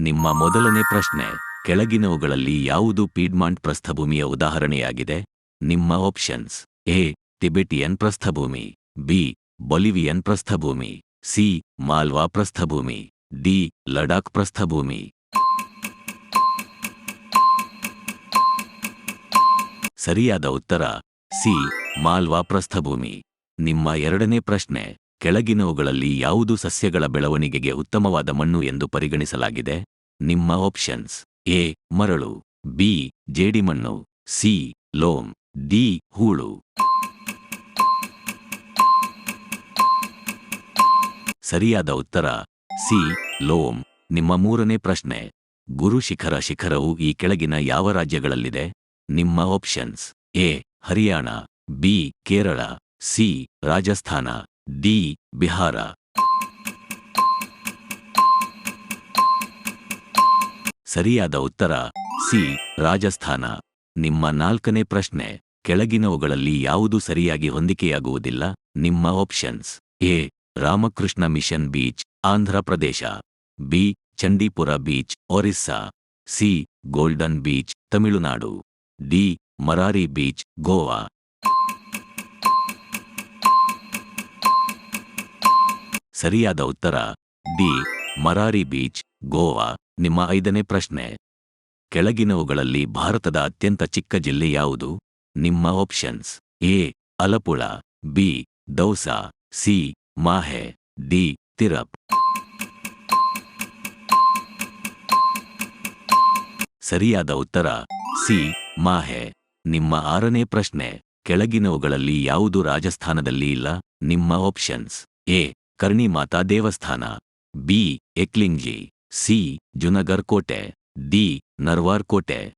ನಿಮ್ಮ ಮೊದಲನೇ ಪ್ರಶ್ನೆ, ಕೆಳಗಿನವುಗಳಲ್ಲಿ ಯಾವುದು ಪೀಡ್ಮಾಂಟ್ ಪ್ರಸ್ಥಭೂಮಿಯ ಉದಾಹರಣೆಯಾಗಿದೆ? ನಿಮ್ಮ ಆಪ್ಷನ್ಸ್, ಎ, ಟಿಬೆಟಿಯನ್ ಪ್ರಸ್ಥಭೂಮಿ, ಬಿ, ಬೊಲಿವಿಯನ್ ಪ್ರಸ್ಥಭೂಮಿ, ಸಿ, ಮಾಲ್ವಾ ಪ್ರಸ್ಥಭೂಮಿ, ಡಿ, ಲಡಾಖ್ ಪ್ರಸ್ಥಭೂಮಿ. ಸರಿಯಾದ ಉತ್ತರ, ಸಿ, ಮಾಲ್ವಾ ಪ್ರಸ್ಥಭೂಮಿ. ನಿಮ್ಮ ಎರಡನೇ ಪ್ರಶ್ನೆ ಕೆಳಗಿನವುಗಳಲ್ಲಿ ಯಾವುದು ಸಸ್ಯಗಳ ಬೆಳವಣಿಗೆಗೆ ಉತ್ತಮವಾದ ಮಣ್ಣು ಎಂದು ಪರಿಗಣಿಸಲಾಗಿದೆ? ನಿಮ್ಮ ಆಪ್ಷನ್ಸ್ ಎ, ಮರಳು, ಬಿ, ಜೇಡಿಮಣ್ಣು, ಸಿ, ಲೋಮ್, ಡಿ, ಹೂಳು. ಸರಿಯಾದ ಉತ್ತರ, ಸಿ, ಲೋಮ್. ನಿಮ್ಮ ಮೂರನೇ ಪ್ರಶ್ನೆ. ಗುರು ಶಿಖರ ಶಿಖರವು ಈ ಕೆಳಗಿನ ಯಾವ ರಾಜ್ಯಗಳಲ್ಲಿದೆ? ನಿಮ್ಮ options A, Haryana, B, Kerala, C, Rajasthan. D, Bihar. ಸರಿಯಾದ ಉತ್ತರ, ಸಿ, ರಾಜಸ್ಥಾನ. ನಿಮ್ಮ ನಾಲ್ಕನೇ ಪ್ರಶ್ನೆ, ಕೆಳಗಿನವುಗಳಲ್ಲಿ ಯಾವುದು ಸರಿಯಾಗಿ ಹೊಂದಿಕೆಯಾಗುವುದಿಲ್ಲ? ನಿಮ್ಮ options A, Ramakrishna Mission Beach, Andhra Pradesh. B, Chandipur Beach, Orissa. C, Golden Beach, Tamil Nadu. D, Marari Beach, Goa. ಸರಿಯಾದ ಉತ್ತರ, ಡಿ, ಮರಾರಿ ಬೀಚ್, ಗೋವಾ, ನಿಮ್ಮ ಐದನೇ ಪ್ರಶ್ನೆ. ಕೆಳಗಿನವುಗಳಲ್ಲಿ ಭಾರತದ ಅತ್ಯಂತ ಚಿಕ್ಕ ಜಿಲ್ಲೆ ಯಾವುದು? ನಿಮ್ಮ options, A, Alappuzha, B, Dausa, C, Mahe, D, Tirap. ಸರಿಯಾದ ಉತ್ತರ, ಸಿ, ಮಾಹೆ. ನಿಮ್ಮ ಆರನೇ ಪ್ರಶ್ನೆ, ಕೆಳಗಿನವುಗಳಲ್ಲಿ ಯಾವುದು ರಾಜಸ್ಥಾನದಲ್ಲಿ ಇಲ್ಲ? ನಿಮ್ಮ ಆಪ್ಷನ್ಸ್, ಎ ಕರ್ಣಿ ಮಾತಾ ದೇವಸ್ಥಾನ. ಬಿ. ಎಕ್ಲಿಂಗ್ಜಿ ಸಿ. ಜುನಗರ್ ಕೋಟೆ. ಡಿ. ನರ್ವಾರ್ ಕೋಟೆ.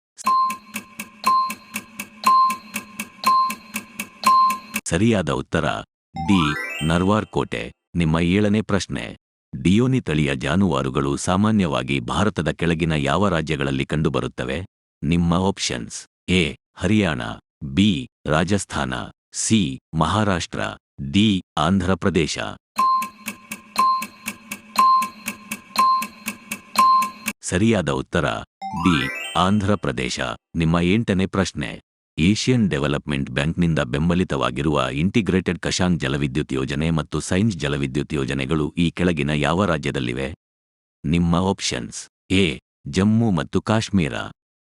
ಸರಿಯಾದ ಉತ್ತರ. ಡಿ. ನರ್ವಾರ್ ಕೋಟೆ. ನಿಮ್ಮ ಏಳನೇ ಪ್ರಶ್ನೆ. ಡಿಯೋನಿ ತಳಿಯ ಜಾನುವಾರುಗಳು ಸಾಮಾನ್ಯವಾಗಿ ಭಾರತದ ಕೆಳಗಿನ ಯಾವ ರಾಜ್ಯಗಳಲ್ಲಿ ಕಂಡುಬರುತ್ತವೆ? ನಿಮ್ಮ options A. Haryana. B. Rajasthan. C. Maharashtra. D. Andhra Pradesh ಸರಿಯಾದ ಉತ್ತರ ಡಿ ಆಂಧ್ರಪ್ರದೇಶ ನಿಮ್ಮ ಎಂಟನೇ ಪ್ರಶ್ನೆ. ಏಷ್ಯನ್ ಡೆವಲಪ್ಮೆಂಟ್ ಬ್ಯಾಂಕ್ನಿಂದ ಬೆಂಬಲಿತವಾಗಿರುವ ಇಂಟಿಗ್ರೇಟೆಡ್ ಕಶಾಂಗ್ ಜಲವಿದ್ಯುತ್ ಯೋಜನೆ ಮತ್ತು ಸೈನ್ಸ್ ಜಲವಿದ್ಯುತ್ ಯೋಜನೆಗಳು ಈ ಕೆಳಗಿನ ಯಾವ ರಾಜ್ಯದಲ್ಲಿವೆ? ನಿಮ್ಮ ಆಪ್ಷನ್ಸ್. ಎ, ಜಮ್ಮು ಮತ್ತು Kashmir.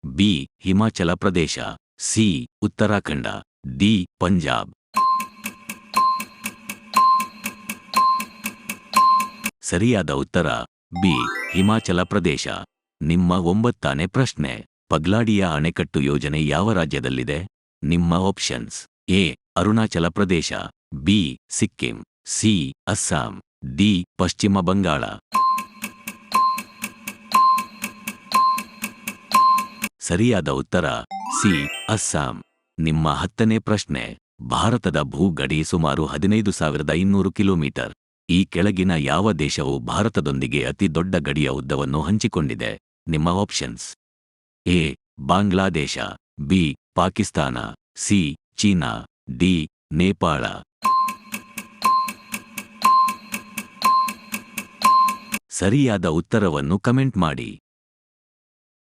B, Himachal Pradesh. C, Uttarakhand. D, Punjab. ಸರಿಯಾದ ಉತ್ತರ, ಬಿ, ಹಿಮಾಚಲ ಪ್ರದೇಶ. ನಿಮ್ಮ ಒಂಬತ್ತಾನೇ ಪ್ರಶ್ನೆ. ಪಗ್ಲಾಡಿಯ ಅಣೆಕಟ್ಟು ಯೋಜನೆ ಯಾವ ರಾಜ್ಯದಲ್ಲಿದೆ? ನಿಮ್ಮ options A, Arunachal Pradesh. B, Sikkim. C, Assam. D, Paschima Bangala. ಸರಿಯಾದ ಉತ್ತರ. ಸಿ, ಅಸ್ಸಾಂ. ನಿಮ್ಮ ಹತ್ತನೇ ಪ್ರಶ್ನೆ. ಭಾರತದ ಭೂಗಡಿ ಸುಮಾರು ಹದಿನೈದು ಸಾವಿರದ ಇನ್ನೂರು ಕಿಲೋಮೀಟರ್. ಈ ಕೆಳಗಿನ ಯಾವ ದೇಶವು ಭಾರತದೊಂದಿಗೆ ಅತಿ ದೊಡ್ಡ ಗಡಿಯ ಉದ್ದವನ್ನು ಹಂಚಿಕೊಂಡಿದೆ? ನಿಮ್ಮ options A Bangladesh B Pakistan C China D Nepal. ಸರಿಯಾದ ಉತ್ತರವನ್ನು ಕಮೆಂಟ್ ಮಾಡಿ.